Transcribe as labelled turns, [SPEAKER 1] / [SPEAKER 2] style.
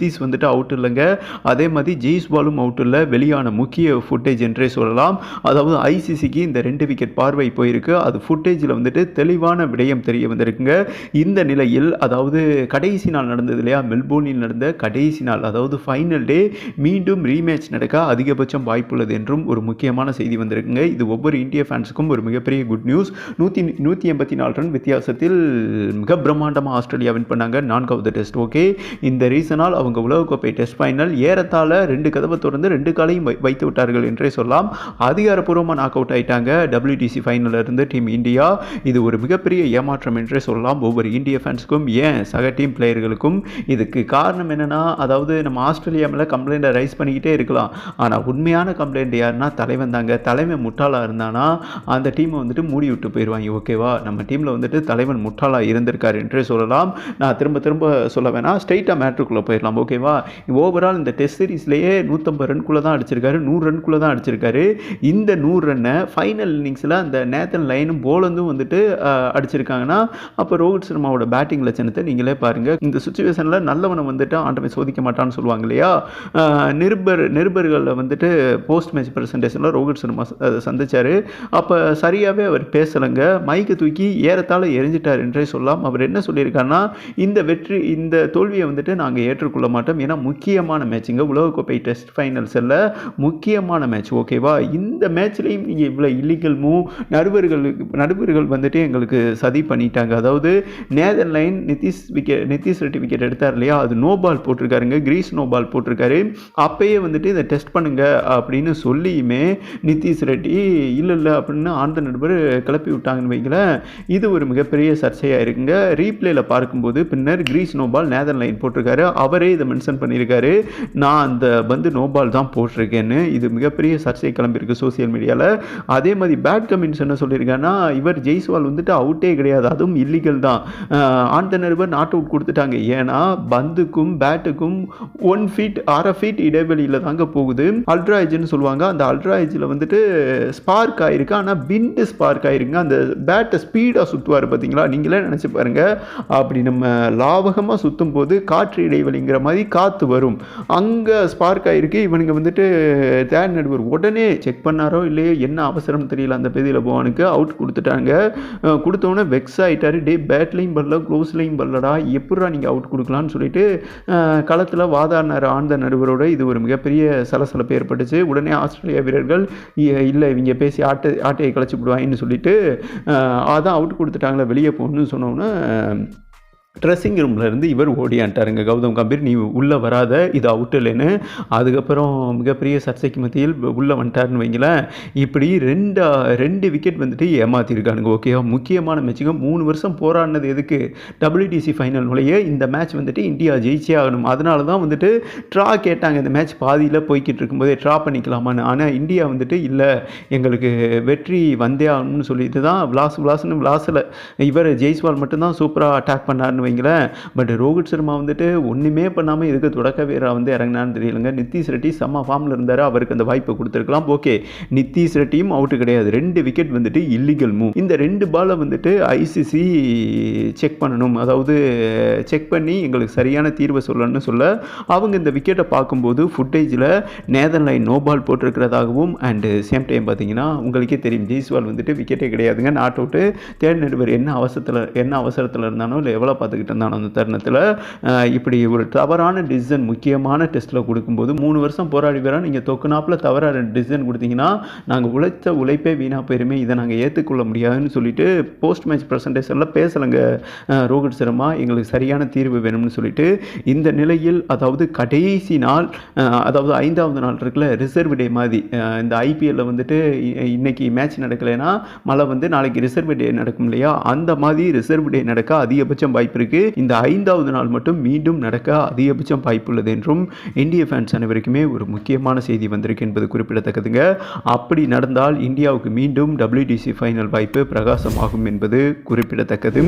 [SPEAKER 1] நிதிஷ் வந்துட்டு அவுட் இல்லைங்க. அதே மாதிரி ஜெய்ஸ்வாலும் அவுட் இல்லை. வெளியான முக்கிய ஃபுட்டேஜ் என்றே சொல்லலாம். அதாவது ஐசிசிக்கு இந்த ரெண்டு விக்கெட் பார்வை போயிருக்கு. அது ஃபுட்டேஜில் வந்துட்டு தெளிவான விடயம் தெரிய வந்திருக்குங்க. இந்த நிலையில் அதாவது கடைசி நாள் நடந்தது இல்லையா? மெல்போர்னில் நடந்த கடைசி நாள் அதாவது ஃபைனல் டே மீண்டும் ரீமேட்ச் நடக்க அதிகபட்சம் வாய்ப்புள்ளது என்றும் ஒரு முக்கியமான செய்தி வந்திருக்குங்க. இது ஒவ்வொரு இந்திய ஃபேன்ஸுக்கும் ஒரு மிகப்பெரிய குட் நியூஸ் நூற்றி நூற்றி எண்பத்தி நாலு ரன் வித்தியாசத்தில் மிக பிரம்மாண்டமாக ஆஸ்திரேலியா வின் பண்ணாங்க. நான்காவது டெஸ்ட் ஓகே இந்த ரீசனால் அவங்க உலகக்கோப்பை டெஸ்ட் ஃபைனல் ஏறத்தாழ ரெண்டு கதவை திறந்து ரெண்டு காலையும் வை- வைத்து விட்டார்கள் என்றே சொல்லலாம். அதிகாரப்பூர்வமாக நாக் அவுட் ஆயிட்டாங்க. டபிள்யூடிசி ஃபைனலில் இருந்து டீம் இந்தியா. இது ஒரு மிகப்பெரிய ஏமாற்றம் என்றே சொல்லலாம். ஒவ்வொரு இந்திய ஃபேன்ஸுக்கும் ஏன் சக டீம் பிளேயர்களுக்கும் இதுக்கு காரணம் என்னன்னா அதாவது நம்ம ஆஸ்திரேலியா மேலே கம்ப்ளைண்ட்டை ரைஸ் பண்ணிக்கிட்டே இருக்கலாம். ஆனால் உண்மையான கம்ப்ளைண்ட் யாருன்னா தலைவன் தாங்க. தலைவன் முட்டாளாக இருந்தானா அந்த டீமை வந்துட்டு மூடி விட்டு போயிடுவாங்க ஓகேவா நம்ம டீமில் வந்துட்டு தலைவன் முட்டாளாக இருந்திருக்கார் என்றே சொல்லலாம். நான் திரும்ப திரும்ப சொல்ல வேணாம். ஸ்ட்ரைட்டாக மேட்ருக்குள்ளே போயிடலாம். ஓகேவா? ஓவரால் இந்த டெஸ்ட் சீரீஸ்லேயே நூற்றம்பது ரன்குள்ளே தான் அடிச்சிருக்காரு. நூறு ரன்குள்ளே தான் அடிச்சிருக்காரு. இந்த நூறு ரன்னை ஃபைனல் இன்னிங்ஸில் அந்த நேத்தன் லைனும் போலந்தும் வந்துட்டு அடிச்சிருக்காங்கன்னா அப்போ ரோஹித் சர்மாவோட பேட்டிங் லட்சணத்தை நீங்களே பாருங்கள் இந்த சுச்சுவேஷனில் நல்லவனை வந்துட்டு ஆண்டவன் சோதிக்க மாட்டான்னு சொல்லுவாங்க இல்லையா? நிருபர் நிருபர்களில் வந்துட்டு போஸ்ட் மேட்ச் ப்ரெசன்டேஷனில் ரோஹித் சர்மா சந்திச்சார். அப்போ சரியாகவே அவர் பேசலைங்க. மைக்கை தூக்கி ஏறத்தாழ எரிஞ்சிட்டார் என்றே சொல்லலாம். அவர் என்ன சொல்லியிருக்காருன்னா இந்த வெற்றி இந்த தோல்வியை வந்துட்டு நாங்கள் ஏற்றுக்கொள்ள மாட்டோம். ஏன்னா முக்கியமான மேட்சுங்க உலகக்கோப்பை டெஸ்ட் ஃபைனல்ஸில் முக்கியமான மேட்ச் ஓகேவா இந்த மேட்ச்லேயும் நீங்கள் இவ்வளோ இல்லீகல் மூவ் நடுவர்கள் நடுவர்கள் வந்துட்டு எங்களுக்கு சதி பண்ணிட்டாங்க. அதாவது nether line Nitish wicket Nitish Reddy wicket எடுத்தார் இல்லையா? அது நோ பால் போட்டிருக்காருங்க. கிரீஸ் நோ பால் போட்டிருக்காரு. அப்பயே வந்துட்டு இதை டெஸ்ட் பண்ணுங்க அப்படின்னு சொல்லியுமே நிதிஷ் ரெட்டி இல்லை இல்லை அப்படின்னு ஆந்த நடுவர் கிளப்பி விட்டாங்கன்னு வைங்களேன். இது ஒரு மிகப்பெரிய சர்ச்சையாக இருக்குங்க. ரீப்ளேயில் பார்க்கும்போது பின்னர் கிரீஸ் நோ பால் நேதர் லைன் போட்டிருக்காரு. அவரே இதை மென்ஷன் பண்ணியிருக்காரு. நான் அந்த வந்து நோபால் தான் போட்டிருக்கேன்னு இது மிகப்பெரிய சர்ச்சை கிளம்பியிருக்கு சோசியல் மீடியாவில் அதே மாதிரி பேட் கமெண்ட்ஸ் என்ன சொல்லியிருக்காங்கன்னா இவர் ஜெய்ஸ்வால் வந்துட்டு அவுட்டே கிடையாது. அதுவும் இல்லீகல் தான். ஆன் த நாட் அவுட் கொடுத்துட்டாங்க. ஏன்னா பந்துக்கும் பேட்டுக்கும் ஒன் ஃபீட் அரை ஃபீட் இடைவெளியில் தாங்க போகுது. அல்ட்ராய்ஜ்னு சொல்லுவாங்க. அந்த அல்ட்ராய்ஜில் வந்துட்டு ஸ்பார்க் ஆயிருக்கு. ஆனால் பிண்டு ஸ்பார்க் ஆயிருக்குங்க அந்த பேட்டை ஸ்பீடாக சுற்றுவார் பார்த்தீங்களா நீங்களே நினச்சி பாருங்க. அப்படி நம்ம லாவகமாக சுற்றும் போது காற்று இடைவெளிங்கிற மாதிரி காற்று வரும். அங்கே ஸ்பார்க் ஆகிருக்கு இவனுங்க வந்துட்டு தேர்ட் நடுவர் உடனே செக் பண்ணாரோ இல்லையோ என்ன அவசரம் தெரியல. அந்த பெதியில் போவானுக்கு அவுட் கொடுத்துட்டாங்க. அஹ் கொடுத்தவொடனே வெக்ஸ் ஆகிட்டாரு டே பேட்லையும் பரல க்ளோஸ்லையும் பரலடா எப்படா நீங்கள் அவுட் கொடுக்கலான்னு சொல்லிட்டு களத்தில் வாதாடினார் ஆழ்ந்த நடுவரோட. இது ஒரு மிகப்பெரிய சலசலப்பு ஏற்பட்டுச்சு. உடனே ஆஸ்திரேலியா வீரர்கள் இ- இல்லை இவங்க பேசி ஆட்டை ஆட்டையை கழிச்சு விடுவாங்கன்னு சொல்லிட்டு அதான் அவுட் கொடுத்துட்டாங்களே வெளியே போகணும்னு சொன்னோன்னே ட்ரெஸ்ஸிங் ரூமில் இருந்து இவர் ஓடியான்ட்டாருங்க கௌதம் கம்பீர் நீ உள்ளே வராத இது அவுட் அதுக்கப்புறம் மிகப்பெரிய சர்ச்சைக்கு மத்தியில் உள்ளே வந்துட்டாருன்னு வைங்களேன். இப்படி ரெண்டு ரெண்டு விக்கெட் வந்துட்டு ஏமாற்றிருக்கானுங்க ஓகேவா முக்கியமான மேட்சுங்க மூணு வருஷம் போராடினது எதுக்கு? டபிள்யூடிசி ஃபைனல் நுழைய இந்த மேட்ச் வந்துட்டு இந்தியா ஜெயிச்சே ஆகணும். அதனால தான் வந்துட்டு ட்ரா கேட்டாங்க. இந்த மேட்ச் பாதியில் போய்கிட்டு இருக்கும்போதே ட்ரா பண்ணிக்கலாமான்னு. ஆனால் இந்தியா வந்துட்டு இல்லை. எங்களுக்கு வெற்றி வந்தே ஆகணும்னு சொல்லிட்டு தான் விளாஸ் விளாஸ்னு விளாஸில் இவர் ஜெய்ஸ்வால் மட்டும்தான் சூப்பராக அட்டாக் பண்ணாருன்னு வைங்களேன். பட் ரோஹித் சர்மா வந்துட்டு ஒன்றுமே பண்ணாமல் எதுக்கு தொடக்க வீரராக வந்து இறங்கினான்னு தெரியலங்க. நித்திஷ் ரெட்டி செம்ம ஃபார்மில் இருந்தார். அவருக்கு அந்த வாய்ப்பை கொடுத்துருக்கலாம். ஓகே நிதிஷ் ரெட்டியும் அவுட்டு கிடையாது. ரெண்டு விக்கெட் வந்துட்டு இல்லீகல் மூவ் இந்த ரெண்டு பாலை வந்துட்டு ஐசிசி செக் பண்ணணும். அதாவது செக் பண்ணி எங்களுக்கு சரியான தீர்வை சொல்லணும்னு சொல்ல அவங்க இந்த விக்கெட்டை பார்க்கும்போது ஃபுட்டேஜில் நேதர் லைன் நோ பால் போட்டிருக்கிறதாகவும் அண்டு சேம் டைம் பார்த்தீங்கன்னா உங்களுக்கே தெரியும். ஜெய்ஸ்வால் வந்துட்டு விக்கெட்டே கிடையாதுங்க. நாட் அவுட்டு தேர்ட் நடுவர் என்ன அவசரத்தில் என்ன அவசரத்தில் இருந்தானோ இல்லை எவ்வளோ பார்த்துக்கிட்டு இருந்தானோ அந்த தருணத்தில். இப்படி ஒரு தவறான டிசிஷன் முக்கியமான டெஸ்ட்டில் கொடுக்கும்போது மூணு வருஷம் போராடி வரோம் நீங்கள் தொக்குனாப்பில் தவறான டிசிஷன் கொடுத்தீங்கன்னா நாங்கள் உழைச்ச உழைப்பே வீணாக போயிருமே இதை நாங்கள் ஏற்றுக்கொள்ள முடியாதுன்னு சொல்லிட்டு போஸ்ட் மேட்ச் ப்ரெசன்டேஷனில் பேசலைங்க. ரோஹித் சர்மா எங்களுக்கு சரியான தீர்வு வேணும்னு சொல்லிட்டு இந்த நிலையில் அதாவது கடைசி நாள் அதாவது ஐந்தாவது நாள் இருக்குல்ல ரிசர்வ் டே மாதிரி இந்த ஐபிஎல்ல வந்துட்டு இ- இன்னைக்கு மேட்ச் நடக்கலைன்னா மழை வந்து நாளைக்கு ரிசர்வ் டே நடக்கும் இல்லையா? அந்த மாதிரி ரிசர்வ் டே நடக்க அதிகபட்சம் வாய்ப்பு இருக்கு இந்த ஐந்தாவது நாள் மட்டும் மீண்டும் நடக்க அதிகபட்சம் வாய்ப்பு உள்ளது என்றும் இந்திய ஃபேன்ஸ் அனைவருக்குமே ஒரு முக்கியமான செய்தி வந்திருக்கு என்பது குறிப்பிடத்தக்கதுங்க. அப்படி நடந்தால் இந்தியாவுக்கு மீண்டும் டபிள்யூடிசி ஃபைனல் வாய்ப்பு பிரகாசமாகும் என்பது குறிப்பிடத்தக்கது.